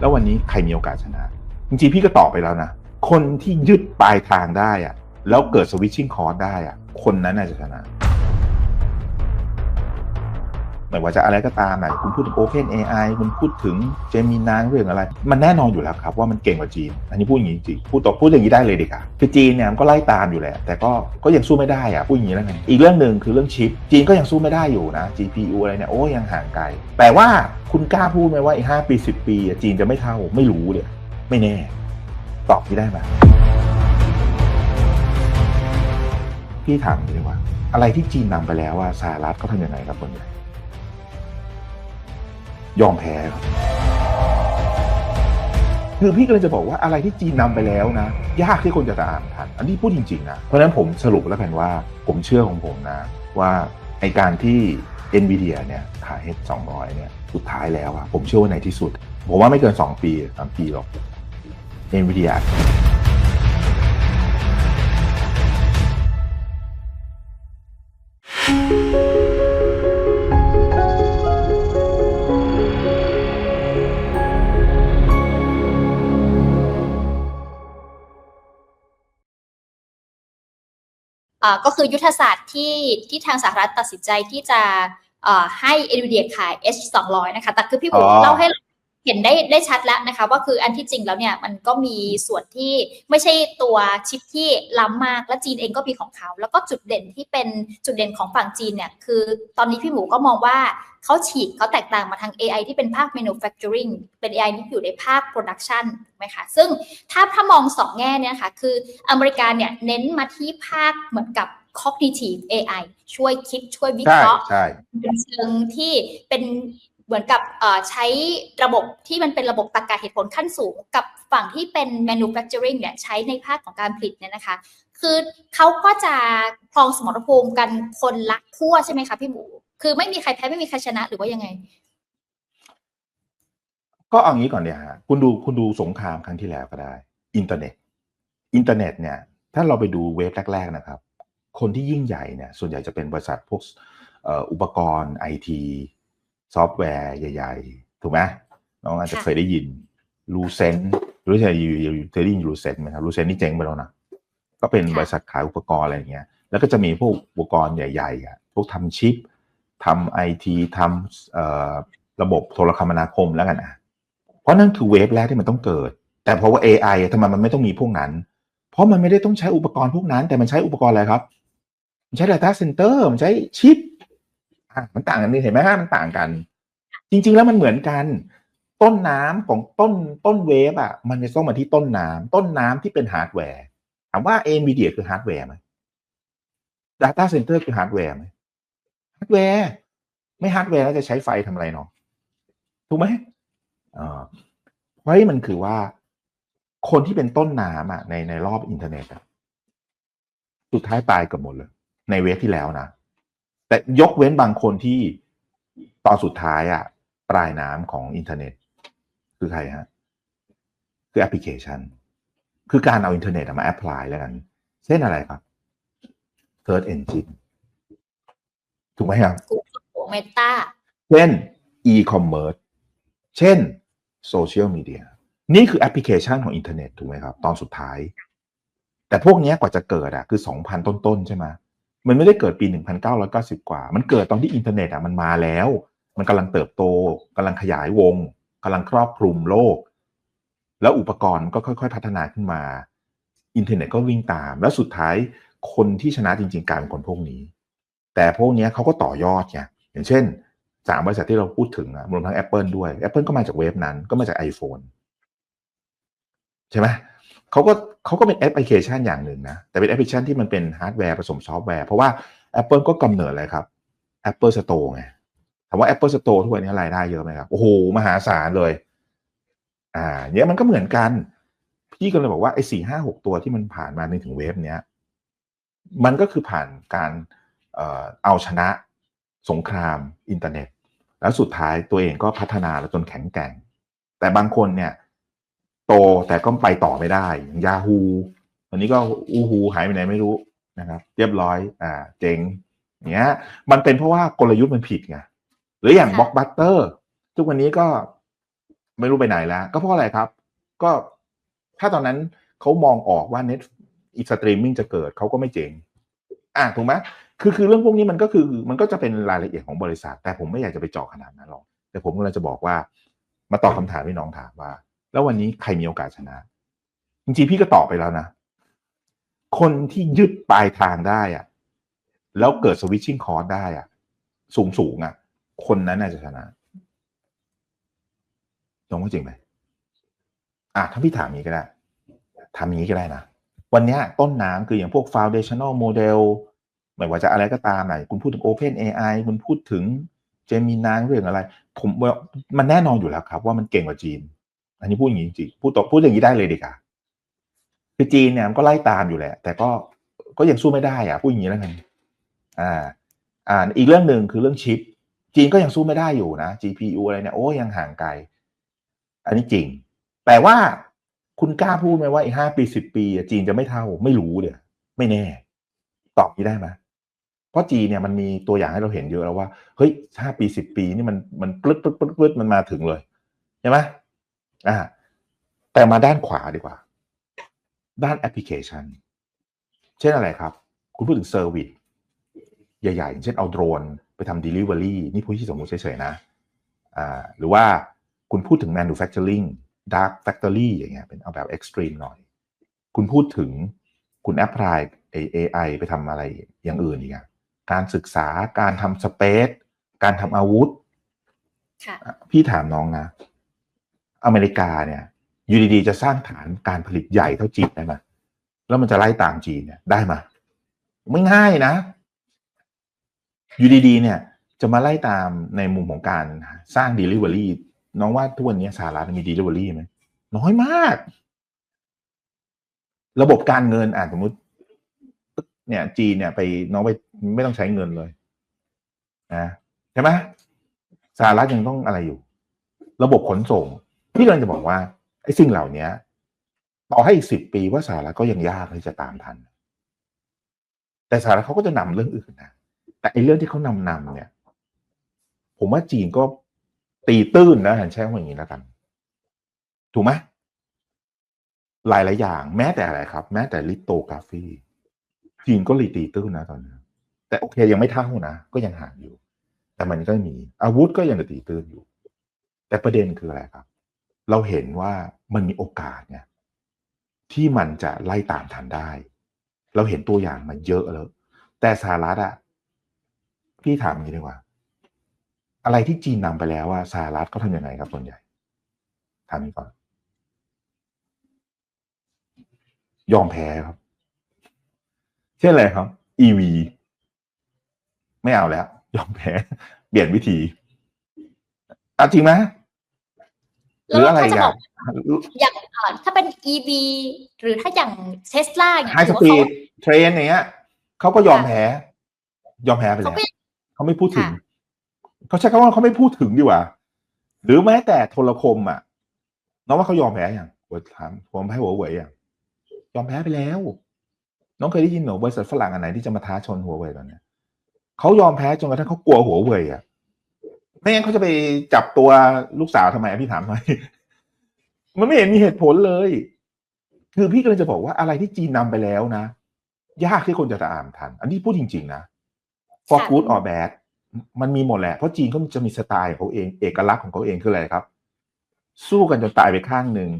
แล้ววันนี้ใครมีโอกาสชนะ จริงๆพี่ก็ตอบไปแล้วนะ คนที่ยึดปลายทางได้อะแล้วเกิดสวิตชิ่งคอร์สได้อะคนนั้นน่าจะชนะ ไม่ว่าจะอะไรก็ตามอะคุณพูดถึง Open AI คุณพูดถึง Gemini เรื่องอะไร มันแน่นอนอยู่แล้วครับว่ามันเก่งกว่าจีน อันนี้พูดอย่างนี้จริงพูดต่อพูดอย่างนี้ได้เลยดีกว่าคือจีนเนี่ยมันก็ไล่ตามอยู่แหละ แต่ก็ก็ยังสู้ไม่ได้อะพูดอย่างนี้แล้วกันอีกเรื่องหนึ่งคือเรื่องชิป จีนก็ยังสู้ไม่ได้อยู่นะ GPU อะไรเนี่ยโอ้ยังห่างไกลแต่ว่าคุณกล้าพูดไหมว่าอีกห้าปีสิบปีอะจีนจะไม่เท่าไม่รู้เลยไม่แน่ตอบพี่ได้ไหมพี่ถามดีกว่า อะไรที่จีนนำไปแล้วว่าสหรัฐเขาทำยังไงครับคนใหญ่ ยอมแพ้ครับคือพี่ก็เลยจะบอกว่าอะไรที่จีนนำไปแล้วนะ ยากที่คนจะตามทันอันนี้พูดจริงๆนะ เพราะฉะนั้นผมสรุปแล้วกันว่า ผมเชื่อของผมนะ ว่าไอการที่ NVIDIA เนี่ยขาย H 200 เนี่ยสุดท้ายแล้วอะผมเชื่อว่าในที่สุด ผมว่าไม่เกิน 2 ปีสามปีหรอก NVIDIA อ่ ก็คือยุทธศาสตร์ที่ที่ทางสหรัฐตัดสินใจที่จะเอ่อให้ NVIDIA ขาย H 2 0 0นะคะแต่คือพี่ผมอ๋อเล่าให้เห็นได้ได้ชัดแล้วนะคะ ว่าคืออันที่จริงแล้วเนี่ยมันก็มีส่วนที่ไม่ใช่ตัวชิปที่ล้ำมากและจีนเองก็มีของเขา แล้วก็จุดเด่นที่เป็นจุดเด่นของฝั่งจีนเนี่ยคือตอนนี้พี่หมูก็มองว่าเขาฉีกเขาแตกต่างมาทาง AI ที่เป็นภาค manufacturing เป็น AI ที่อยู่ในภาค production ถูกไหมคะซึ่งถ้าถ้ามองสองแง่เนี่ยนะคะคืออเมริกาเนี่ยเน้นมาที่ภาคเหมือนกับ cognitive AI ช่วยคิดช่วยวิใช่เคราะห์ใช่เป็นเชิงที่เป็น เหมือนกับใช้ระบบที่มันเป็นระบบตรรกะเหตุผลขั้นสูง กับฝั่งที่เป็น manufacturing เนี่ยใช้ในภาคของการผลิตเนี่ยนะคะ คือเขาก็จะครองสมรภูมิกันคนละขั้วใช่ไหมคะพี่หมู คือไม่มีใครแพ้ไม่มีใครชนะหรือว่ายังไง ก็เอางี้ก่อนเนี่ยฮะคุณดูคุณดูสงครามครั้งที่แล้วก็ได้ อินเทอร์เน็ต อินเทอร์เน็ตเนี่ย ถ้าเราไปดูเว็บแรก ๆนะครับ คนที่ยิ่งใหญ่เนี่ยส่วนใหญ่จะเป็นบริษัทพวกอุปกรณ์ไอที ซอฟต์แวร์ใหญ่ ๆ ถูกไหมน้องอาจจะค่ะเคยได้ยินลูเซนรู้ใช่เคยได้ยินลูเซนไหมครับลูเซนนี่เจ๊งไปแล้วนะก็เป็นบริษัทขายอุปกรณ์อะไรอย่างเงี้ย แล้วก็จะมีพวกอุปกรณ์ใหญ่ๆอะพวกทำชิปทำไอทีทำเอ่อระบบโทรคมนาคมแล้วกันอะเพราะนั่นคือเวฟแรกที่มันต้องเกิด แต่เพราะว่า AI อะทำไมมันไม่ต้องมีพวกนั้น เพราะมันไม่ได้ต้องใช้อุปกรณ์พวกนั้น แต่มันใช้อุปกรณ์อะไรครับ มันใช้ Data Center มันใช้ชิปอะ มันต่างกันนี่เห็นไหมฮะมันต่างกัน จริง ๆ แล้วมันเหมือนกัน ต้นน้ำของต้นต้นเวฟอะ มันจะต้องมาที่ต้นน้ำต้นน้ำที่เป็นฮาร์ดแวร์ถามว่า NVIDIA คือฮาร์ดแวร์ไหม Data Center คือฮาร์ดแวร์ไหมฮาร์ดแวร์ไม่ฮาร์ดแวร์แล้วจะใช้ไฟทำอะไรเนาะถูกไหมอ่าเพราะมันคือว่า คนที่เป็นต้นน้ำอะในในรอบอินเทอร์เน็ตอะสุดท้ายตายกับหมดเลย ในเวฟที่แล้วนะ แต่ยกเว้นบางคนที่ตอนสุดท้ายอะปลายน้ำของอินเทอร์เน็ต คือใครฮะ คือแอปพลิเคชัน คือการเอาอินเทอร์เน็ตอะมาแอพพลายแล้วกัน เช่นอะไรครับ Search Engine ถูกไหมครับ Google Meta เช่น e-commerce เช่น social media นี่คือแอปพลิเคชันของอินเทอร์เน็ตถูกไหมครับ ตอนสุดท้าย แต่พวกเนี้ยกว่าจะเกิดอะคือ2,000ต้นๆใช่ไหม มันไม่ได้เกิดปี 1,990 กว่า มันเกิดตอนที่อินเทอร์เน็ตอะมันมาแล้ว มันกำลังเติบโตกำลังขยายวงกำลังครอบคลุมโลก แล้วอุปกรณ์ก็ค่อย ๆ พัฒนาขึ้นมา อินเทอร์เน็ตก็วิ่งตาม แล้วสุดท้ายคนที่ชนะจริง ๆกลายเป็นคนพวกนี้ แต่พวกนี้เขาก็ต่อยอดไงอย่างเช่นสามบริษัทที่เราพูดถึงอะรวมทั้ง Apple ด้วย Apple ก็มาจากเว็บนั้นก็มาจาก iPhone ใช่ไหม เขาก็เขาก็เป็นแอปพลิเคชันอย่างหนึ่งนะ แต่เป็นแอปพลิเคชันที่มันเป็นฮาร์ดแวร์ผสมซอฟต์แวร์ เพราะว่า Apple ก็กำเนิดอะไรครับ Apple Store ไงถามว่า Apple Store ทุกวันนี้รายได้เยอะไหมครับ โอ้โห มหาศาลเลย อ่าเนี้ยมันก็เหมือนกัน พี่ก็เลยบอกว่าไอ้สี่ห้าหกตัวที่มันผ่านมาในถึงเวฟเนี้ย มันก็คือผ่านการเออเอาชนะสงครามอินเทอร์เน็ต แล้วสุดท้ายตัวเองก็พัฒนาแล้วจนแข็งแกร่ง แต่บางคนเนี่ย โตแต่ก็ไปต่อไม่ได้อย่างยาฮูตอนนี้ก็อูฮูหายไปไหนไม่รู้นะครับเรียบร้อยอ่าเจ๊งเนี้ย มันเป็นเพราะว่ากลยุทธ์มันผิดไงหรืออย่างค่ะบล็อกบัตเตอร์ทุกวันนี้ก็ไม่รู้ไปไหนแล้ว ก็เพราะอะไรครับ ก็ถ้าตอนนั้นเขามองออกว่าเน็ตอีสตรีมมิ่งจะเกิดเขาก็ไม่เจ๋งอะถูกไหมคือคือเรื่องพวกนี้มันก็คือมันก็จะเป็นรายละเอียดของบริษัท แต่ผมไม่อยากจะไปเจาะขนาดนั้นหรอกแต่ผมก็เลยจะบอกว่า มาตอบคำถามที่น้องถามว่า แล้ววันนี้ใครมีโอกาสชนะ จริงๆพี่ก็ตอบไปแล้วนะ คนที่ยึดปลายทางได้อะแล้วเกิดสวิตชิ่งคอร์สได้อะสูงสูงๆอะคนนั้นน่าจะชนะน้องว่าจริงไหมอะถ้าพี่ถามอย่างนี้ก็ได้ถามอย่างนี้ก็ได้นะ วันนี้ต้นน้ำคืออย่างพวก foundational model ไม่ว่าจะอะไรก็ตามไหนคุณพูดถึง Open AI คุณพูดถึง Gemini เรื่องอะไร ผมมันแน่นอนอยู่แล้วครับ ว่ามันเก่งกว่าจีน อันนี้พูดอย่างนี้จริงๆพูดต่อพูดอย่างนี้ได้เลยดีกว่าคือจีนเนี่ยมันก็ไล่ตามอยู่แหละ แต่ก็ก็ยังสู้ไม่ได้อะพูดอย่างนี้แล้วกันอ่า อ่า อีกเรื่องหนึ่งคือเรื่องชิป จีนก็ยังสู้ไม่ได้อยู่นะ GPU อะไรเนี่ยโอ้ยังห่างไกล อันนี้จริง แต่ว่าคุณกล้าพูดไหมว่าอีกห้าปีสิบปีจีนจะไม่เท่าไม่รู้เดี๋ยไม่แน่ ตอบนี้ได้ไหมเพราะจีนเนี่ยมันมีตัวอย่างให้เราเห็นเยอะแล้วว่า เฮ้ยห้าปีสิบปีนี่มันมันปลึดปลึดปลึดปลึดมันมาถึงเลยใช่ไหม อ่าแต่มาด้านขวาดีกว่า ด้านแอปพลิเคชัน เช่นอะไรครับ คุณพูดถึงเซอร์วิสใหญ่ๆอย่างเช่นเอาโดรนไปทำ Delivery นี่พูดที่สมมติเฉยๆนะอ่าหรือว่าคุณพูดถึง manufacturing dark factory อย่างเงี้ยเป็นเอาแบบ extreme หน่อย คุณพูดถึงคุณ apply AI ไปทำอะไรอย่างอื่นอีกอะการศึกษาการทำ space การทำอาวุธค่ะพี่ถามน้องนะ อเมริกาเนี่ยอยู่ดีๆจะสร้างฐานการผลิตใหญ่เท่าจีนได้ไหมแล้วมันจะไล่ตามจีนเนี่ยได้ไหมไม่ง่ายนะอยู่ดีๆเนี่ย จะมาไล่ตามในมุมของการสร้าง Delivery น้องว่าทุกวันนี้สหรัฐมี Delivery ไหมน้อยมาก ระบบการเงินอ่านสมมติเนี่ย จีนเนี่ยไปน้องไปไม่ต้องใช้เงินเลยนะใช่ไหมสหรัฐยังต้องอะไรอยู่ ระบบขนส่ง พี่กำลังจะบอกว่าไอ้สิ่งเหล่านี้ต่อให้อีกสิบปีว่าสหรัฐก็ยังยากที่จะตามทัน แต่สหรัฐเขาก็จะนำเรื่องอื่นนะแต่ไอ้เรื่องที่เขานำนำเนี่ย ผมว่าจีนก็ตีตื้นนะหันใช้คำอย่างนี้แล้วกัน ถูกไหมหลายหลายอย่าง แม้แต่อะไรครับ แม้แต่ลิโตกราฟีจีนก็รีตีตื้นนะตอนนี้แต่โอเคยังไม่เท่านะก็ยังห่างอยู่ แต่มันก็มีอาวุธก็ยังตีตื้นอยู่ แต่ประเด็นคืออะไรครับ เราเห็นว่ามันมีโอกาสเนี่ยที่มันจะไล่ตามทันได้ เราเห็นตัวอย่างมาเยอะแล้ว แต่สหรัฐอะพี่ถามอย่างนี้ดีกว่า อะไรที่จีนนำไปแล้วว่าสหรัฐเขาทำยังไงครับส่วนใหญ่ถามนี้ก่อน ยอมแพ้ครับ เช่นอะไรครับ EV ไม่เอาแล้ว ยอมแพ้ เปลี่ยนวิธีอะจริงไหม หรืออะไรแล้วถ้าจะกันบอกอย่างเอ่อถ้าเป็น EV หรือถ้าอย่างเทสลาเนี่ยไฮสถือว่าปีเขาดเทรนอย่างเงี้ยเขาก็ยอมแพ้ยอมแพ้ไปเขาแล้วก็เขาไม่พูดถึงค่ะเขาใช้คำว่าเขาไม่พูดถึงดีกว่า หรือแม้แต่โทรคมอะน้องว่าเขายอมแพ้อย่างหัวถามผมแพ้หัวเว่ยอย่างยอมแพ้ไปแล้ว น้องเคยได้ยินเหรอบริษัทฝรั่งอันไหนที่จะมาท้าชนหัวเว่ยตอนเนี้ยเขายอมแพ้จนกระทั่งเขากลัวหัวเว่ยอะ ไม่งั้นเขาจะไปจับตัวลูกสาวทำไมอะพี่ถามหน่อยมันไม่เห็นมีเหตุผลเลย คือพี่ก็เลยจะบอกว่าอะไรที่จีนนำไปแล้วนะ ยากที่คนจะตามทัน อันนี้พูดจริง ๆ นะ for ค่ะ good or bad มันมีหมดแหละ เพราะจีนเขาจะมีสไตล์ของเขาเอง เอกลักษณ์ของเขาเองคืออะไรครับ สู้กันจนตายไปข้างหนึ่ง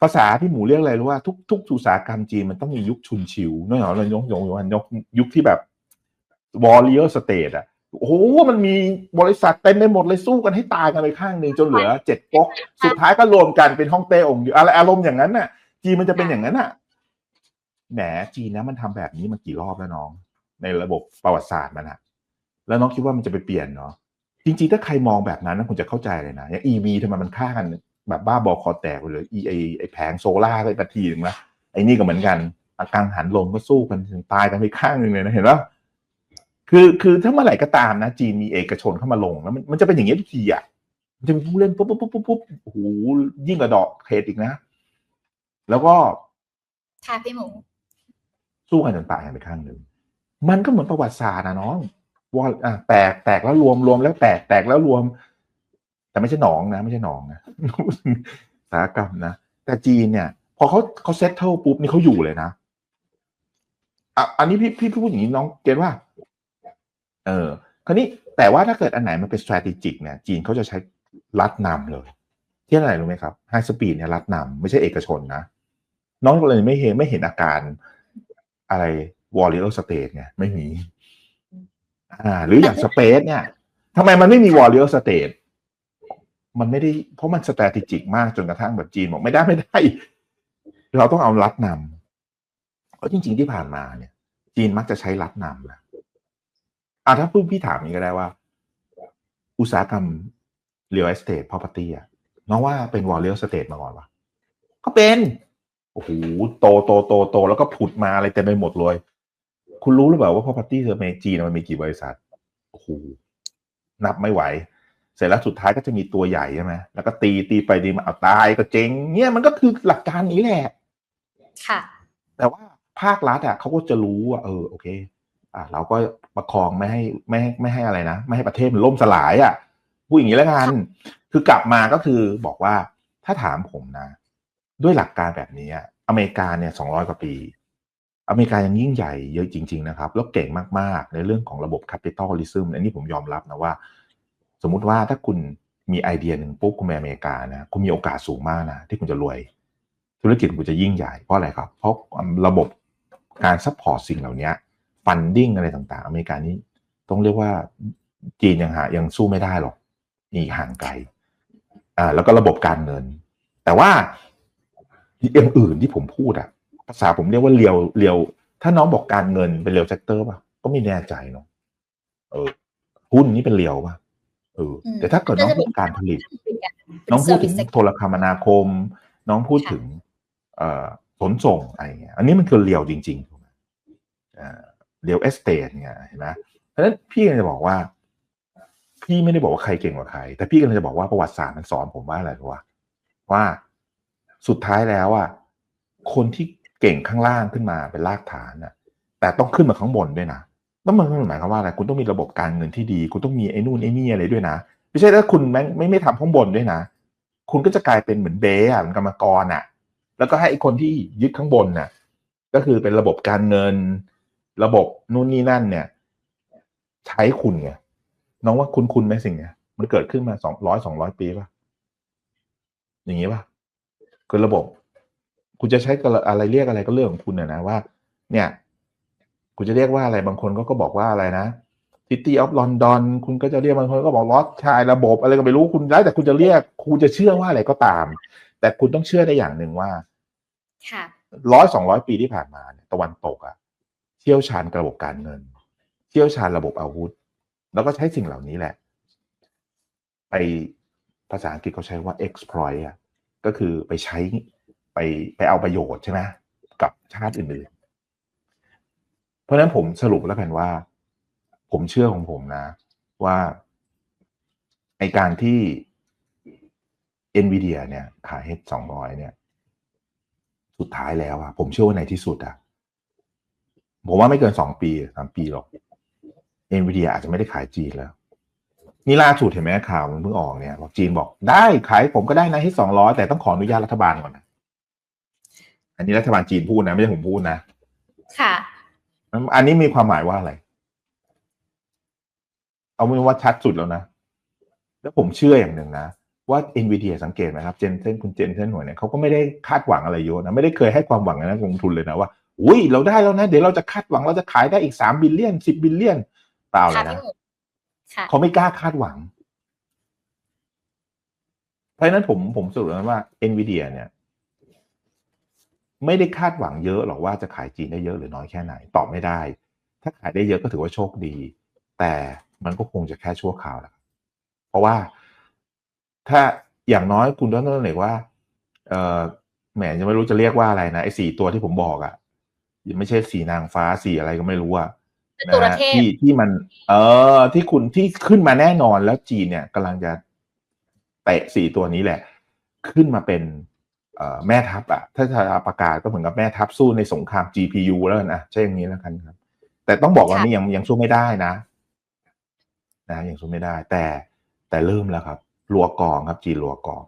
ภาษาพี่หมูเรียกอะไรรู้ว่าทุกทุกอุตสาหกรรมจีนมันต้องมียุคชุนชิวน้อยหน่อยเรายกยกยกยกยุคที่แบบ warrior state อะ โอ้โหมันมีบริษัทเต็มไปหมดเลยสู้กันให้ตายกันไปข้างหนึ่งจนเหลือเจ็ดก๊กสุดท้ายก็รวมกันเป็นฮ่องเต้องค์เดียวอะไรอารมณ์อย่างนั้นน่ะ จีนมันจะเป็นอย่างนั้นน่ะแหมจีนนะมันทำแบบนี้มากี่รอบแล้วน้อง ในระบบประวัติศาสตร์มันอะแล้วน้องคิดว่ามันจะไปเปลี่ยนเนาะจริงๆ ถ้าใครมองแบบนั้นนะคุณจะเข้าใจเลยนะอย่าง EV ทำไมมันฆ่ากัน แบบบ้าบอคอแตกไปเลยไอไอไอแผงโซล่าก็อีกนาทีหนึ่งละไอ้นี่ก็เหมือนกันอากังหันลมก็สู้กันถึงตายกันไปข้างหนึ่งเลยนะเห็นปะ คือคือถ้าเมื่อไหร่ก็ตามนะ จีนมีเอกชนเข้ามาลงแล้วมันมันจะเป็นอย่างนี้ทุกทีอะมันจะมีผู้เล่นปุ๊บปุ๊บปุ๊บปุ๊บปุ๊บโอ้โหยิ่งกว่าดอกเขตอีกนะ แล้วก็ค่ะพี่หมูสู้กันจนตายกันไปข้างหนึ่งมันก็เหมือนประวัติศาสตร์นะน้องว่าอะแตกแตกแล้วรวมรวมแล้วแตกแตกแล้วรวม แต่ไม่ใช่หนองนะ ไม่ใช่หนองนะอุตสาหกรรมนะแต่จีนเนี่ย พอเขาเขาเซตเทิลปุ๊บนี่เขาอยู่เลยนะอะอันนี้พี่พี่พูดอย่างนี้น้องเก็ตว่า เออคราวนี้แต่ว่าถ้าเกิดอันไหนมันเป็น strategic เนี่ยจีนเขาจะใช้รัดนำเลย ที่อะไรรู้ไหมครับไฮสปีดเนี่ยรัดนำไม่ใช่เอกชนนะน้องเลยไม่เห็นไม่เห็นอาการอะไรวอลเลอร์สเตทเนี่ยไม่มีอ่าหรืออย่างสเปซเนี่ยทำไมมันไม่มีวอลเลอร์สเตทมันไม่ได้เพราะมันส t r a t e g i c มากจนกระทั่งแบบจีนบอกไม่ได้ไม่ได้ เราต้องเอารัดนำเพราะจริง ๆที่ผ่านมาเนี่ย จีนมักจะใช้รัดนำนะ อ่าถ้าพูดพี่ถามนี้ก็ได้ว่า อุตสาหกรรม real estate property อะน้องว่าเป็นวอลเลอร์สเตทมาก่อนปะก็เป็นโอ้โหโตโตโตโต แล้วก็ผุดมาอะไรเต็มไปหมดเลย คุณรู้หรือเปล่าว่า property เในจีนมันมีกี่บริษัทโอ้โหนับไม่ไหว เสร็จแล้วสุดท้ายก็จะมีตัวใหญ่ใช่ไหมแล้วก็ตีตีไปตีมาเอาตายก็เจ๊งเนี่ยมันก็คือหลักการนี้แหละ ค่ะ แต่ว่าภาครัฐอะเขาก็จะรู้ว่าเออโอเค อะเราก็ประคองไม่ให้ไม่ให้ไม่ให้อะไรนะ ไม่ให้ประเทศมันล่มสลายอะพูดอย่างนี้แล้วกันคือกลับมาก็คือบอกว่าถ้าถามผมนะ ด้วยหลักการแบบนี้อะอเมริกาเนี่ยสองร้อยกว่าปี อเมริกายังยิ่งใหญ่เยอะจริง ๆ นะครับ แล้วเก่งมากๆ ในเรื่องของระบบ capitalism อันนี้ผมยอมรับนะว่า สมมุติว่าถ้าคุณมีไอเดียหนึ่งปุ๊บคุณไปอเมริกานะคุณมีโอกาสสูงมากนะที่คุณจะรวย ธุรกิจคุณจะยิ่งใหญ่เพราะอะไรครับ เพราะระบบการซัพพอร์ตสิ่งเหล่านี้ ฟันดิ้งอะไรต่างๆ อเมริกานี้ต้องเรียกว่าจีนยังหายังสู้ไม่ได้หรอกอีกห่างไกลอ่าแล้วก็ระบบการเงิน แต่ว่าอย่างอื่นที่ผมพูดอะภาษาผมเรียกว่าเรียวเรียว ถ้าน้องบอกการเงินเป็นเรียวเซกเตอร์ป่ะก็ไม่แน่ใจเนาะเออหุ้นนี่เป็นเรียวป่ะเอออืมแต่ถ้าเกิดน้องพูดการผลิตเป็นการน้องพูดถึง service sector โทรคมนาคม น้องพูดค่ะถึง เอ่อขนส่งอะไรเงี้ยอันนี้มันคือเรียวจริงๆถูกไหมอ่า เรียวเอสเตทเนี่ยเห็นไหมเพราะฉะนั้นพี่กำลังจะบอกว่า พี่ไม่ได้บอกว่าใครเก่งกว่าใคร แต่พี่กำลังจะบอกว่าประวัติศาสตร์มันสอนผมว่าอะไรรู้ว่าว่าสุดท้ายแล้วอะคนที่เก่งข้างล่างขึ้นมาเป็นรากฐานน่ะ แต่ต้องขึ้นมาข้างบนด้วยนะแล้วมันหมายความว่าอะไรคุณต้องมีระบบการเงินที่ดี คุณต้องมีไอ้นู่นไอ้นี่อะไรด้วยนะไม่ใช่ถ้าคุณแม่งไม่ไม่ทำข้างบนด้วยนะ คุณก็จะกลายเป็นเหมือนเบสอะเหมือนกรรมกรอะ แล้วก็ให้ไอ้คนที่ยึดข้างบนน่ะ ก็คือเป็นระบบการเงิน ระบบนู่นนี่นั่นเนี่ย ใช้คุณไงน้องว่าคุณคุณไหมสิ่งเนี้ย มันเกิดขึ้นมาสองร้อยสองร้อยปีป่ะ อย่างนี้ป่ะคือระบบ คุณจะใช้กับอะไรเรียกอะไรก็เรื่องของคุณนะนะว่า เนี่ย คุณจะเรียกว่าอะไรบางคนก็ก็บอกว่าอะไรนะ City of London คุณก็จะเรียกบางคนก็บอกลอสชายระบบ อะไรก็ไม่รู้คุณแล้วแต่คุณจะเรียก คุณจะเชื่อว่าอะไรก็ตาม แต่คุณต้องเชื่อได้อย่างหนึ่งว่าค่ะร้อยสองร้อยปีที่ผ่านมาเนี่ยตะวันตกอะ เชี่ยวชาญระบบการเงิน เชี่ยวชาญระบบอาวุธ แล้วก็ใช้สิ่งเหล่านี้แหละ ไปภาษาอังกฤษเขาใช้ว่า exploit อะก็คือไปใช้ไปไปเอาประโยชน์ใช่ไหมกับชาติอื่นๆ เพราะฉะนั้นผมสรุปแล้วกันว่า ผมเชื่อของผมนะ ว่าไอการที่ NVIDIA เนี่ยขาย H สองร้อยเนี่ย สุดท้ายแล้วอะผมเชื่อว่าในที่สุดอะ ผมว่าไม่เกินสองปีสามปีหรอก NVIDIA อาจจะไม่ได้ขายจีนแล้ว นี่ล่าสุดเห็นไหมข่าวมันเพิ่งออกเนี่ยบอกจีนบอกได้ขายผมก็ได้นะที่สองร้อยแต่ต้องขออนุญาตรัฐบาลก่อนนะอันนี้รัฐบาลจีนพูดนะ ไม่ใช่ผมพูดนะ ค่ะ อันนี้มีความหมายว่าอะไร เอาเป็นว่าชัดสุดแล้วนะ แล้วผมเชื่ออย่างหนึ่งนะว่า NVIDIA สังเกตไหมครับ เจนเซนคุณเจนเซนหน่วยเนี่ยเขาก็ไม่ได้คาดหวังอะไรเยอะนะ ไม่ได้เคยให้ความหวังกับนักลงทุนเลยนะว่า อุ้ยเราได้แล้วนะ เดี๋ยวเราจะคาดหวังเราจะขายได้อีกสามบิลเลียนสิบบิลเลียนเปล่าเลค่ะยพี่นะหมูค่ะเขาไม่กล้าคาดหวัง เพราะฉะนั้นผมผมสรุปแล้วว่า NVIDIA เนี่ย ไม่ได้คาดหวังเยอะหรอกว่าจะขายจีนได้เยอะหรือน้อยแค่ไหน ตอบไม่ได้ ถ้าขายได้เยอะก็ถือว่าโชคดี แต่มันก็คงจะแค่ชั่วคราวแหละเพราะว่าถ้าอย่างน้อยคุณต้องต้องเห็นว่า เออแหมยังไม่รู้จะเรียกว่าอะไรนะไอ้สี่ตัวที่ผมบอกอะ่ะ ยังไม่ใช่สีนางฟ้าสีอะไรก็ไม่รู้อะเป็นนะตัวฮะเทพที่ที่มัน เออ ที่คุณที่ขึ้นมาแน่นอนแล้วจีนเนี่ยกำลังจะเตะสี่ตัวนี้แหละ ขึ้นมาเป็นเอ่อแม่ทัพอะถ้าจะประกาศก็เหมือนกับแม่ทัพสู้ในสงคราม GPU แล้วกันนะใช่อย่างนี้แล้วกันครับ แต่ต้องบอกว่าค่ะนี่ยังยังสู้ไม่ได้นะ นะยังสู้ไม่ได้ แต่แต่เริ่มแล้วครับลัวกองครับจีนลัวกอง